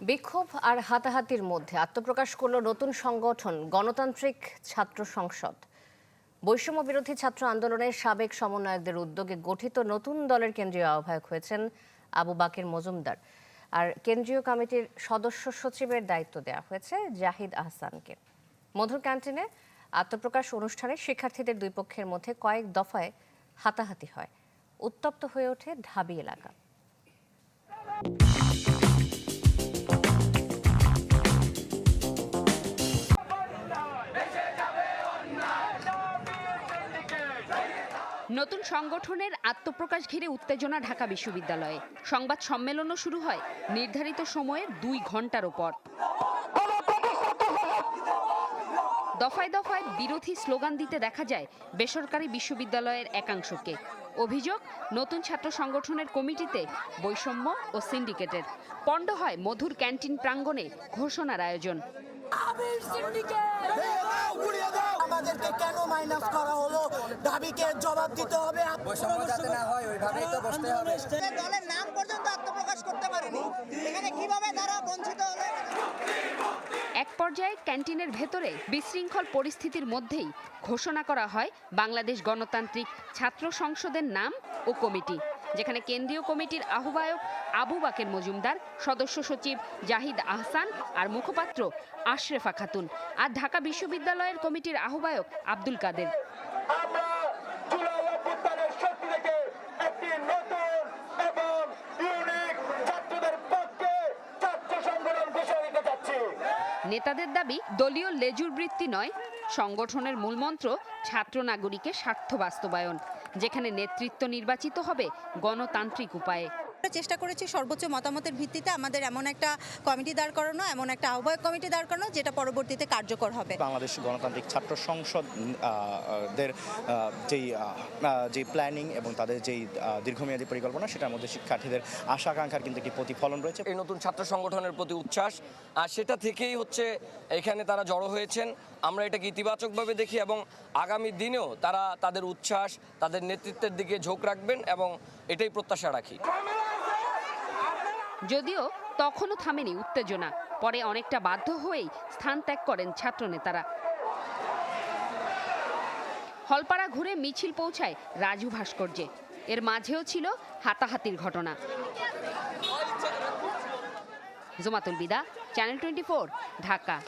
বিক্ষোভ আর হাতাহাতির মধ্যে আত্মপ্রকাশ করল নতুন সংগঠন, গণতান্ত্রিক ছাত্র সংসদ। বৈষম্য বিরোধী ছাত্র আন্দোলনের সাবেক সমন্বয়কদের উদ্যোগে গঠিত নতুন দলের কেন্দ্রীয় আহ্বায়ক হয়েছেন আবু বাকের মজুমদার। আর কেন্দ্রীয় কমিটির সদস্য সচিবের দায়িত্ব দেওয়া হয়েছে জাহিদ আহসানকে। মধুর ক্যান্টিনে আত্মপ্রকাশ অনুষ্ঠানে শিক্ষার্থীদের দুই পক্ষের মধ্যে কয়েক দফায় হাতাহাতি হয়। উত্তপ্ত হয়ে ওঠে ঢাবি এলাকা। নতুন সংগঠনের আত্মপ্রকাশ ঘিরে উত্তেজনা ঢাকা বিশ্ববিদ্যালয়ে। সংবাদ সম্মেলনও শুরু হয় নির্ধারিত সময়ের দুই ঘণ্টার ওপর। দফায় দফায় বিরোধী স্লোগান দিতে দেখা যায় বেসরকারি বিশ্ববিদ্যালয়ের একাংশকে। অভিযোগ নতুন ছাত্র সংগঠনের কমিটিতে বৈষম্য ও সিন্ডিকেটের। পণ্ড হয় মধুর ক্যান্টিন প্রাঙ্গণে ঘোষণার আয়োজন। মাইনাস করা হলো। দাবিকে জবাব দিতে হবে। বৈষম্য যাতে না হয় ওইভাবেই তো বসতে হবে। দলের নাম পর্যন্ত আত্মপ্রকাশ করতে পারেনি। এখানে কীভাবে তারা বঞ্চিত হলো এক পর্যায়ে ক্যান্টিনের ভেতরে বিশৃঙ্খল পরিস্থিতির মধ্যেই ঘোষণা করা হয় বাংলাদেশ গণতান্ত্রিক ছাত্র সংসদের নাম ও কমিটি। যেখানে কেন্দ্রীয় কমিটির আহ্বায়ক আবু বাকের মজুমদার সদস্য সচিব জাহিদ আহসান আর মুখপাত্র আশরেফা খাতুন আর ঢাকা বিশ্ববিদ্যালয়ের কমিটির আহ্বায়ক আব্দুল কাদের। নেতাদের দাবি দলীয় লেজুর বৃত্তি নয় সংগঠনের মূলমন্ত্র ছাত্র নাগরিকের স্বার্থ বাস্তবায়ন। যেখানে নেতৃত্ব নির্বাচিত হবে গণতান্ত্রিক উপায়ে। আমরা চেষ্টা করেছি সর্বোচ্চ মতামতের ভিত্তিতে আমাদের এমন একটা কমিটি দাঁড় করানো এমন একটা আহ্বায়ক কমিটি দাঁড় করানো যেটা পরবর্তীতে কার্যকর হবে। বাংলাদেশ গণতান্ত্রিক ছাত্র সংসদ আহ, দের আহ, যেই যে প্ল্যানিং এবং তাদের যেই দীর্ঘমেয়াদী পরিকল্পনা সেটার মধ্যে শিক্ষার্থীদের আশা আকাঙ্ক্ষার কিন্তু একটি প্রতিফলন রয়েছে। এই নতুন ছাত্র সংগঠনের প্রতি উচ্ছ্বাস আর সেটা থেকেই হচ্ছে এখানে তারা জড়ো হয়েছেন। আমরা এটাকে ইতিবাচকভাবে দেখি এবং আগামী দিনেও তারা তাদের উচ্ছ্বাস তাদের নেতৃত্বের দিকে ঝোঁক রাখবেন এবং এটাই প্রত্যাশা রাখি। যদিও তখনও থামেনি উত্তেজনা। পরে অনেকটা বাধ্য হয়েই স্থান ত্যাগ করেন ছাত্রনেতারা। হলপাড়া ঘুরে মিছিল পৌঁছায় রাজু ভাস্কর্যে। এর মাঝেও ছিল হাতাহাতির ঘটনা। জোমাতুল বিদা, চ্যানেল টোয়েন্টি ঢাকা।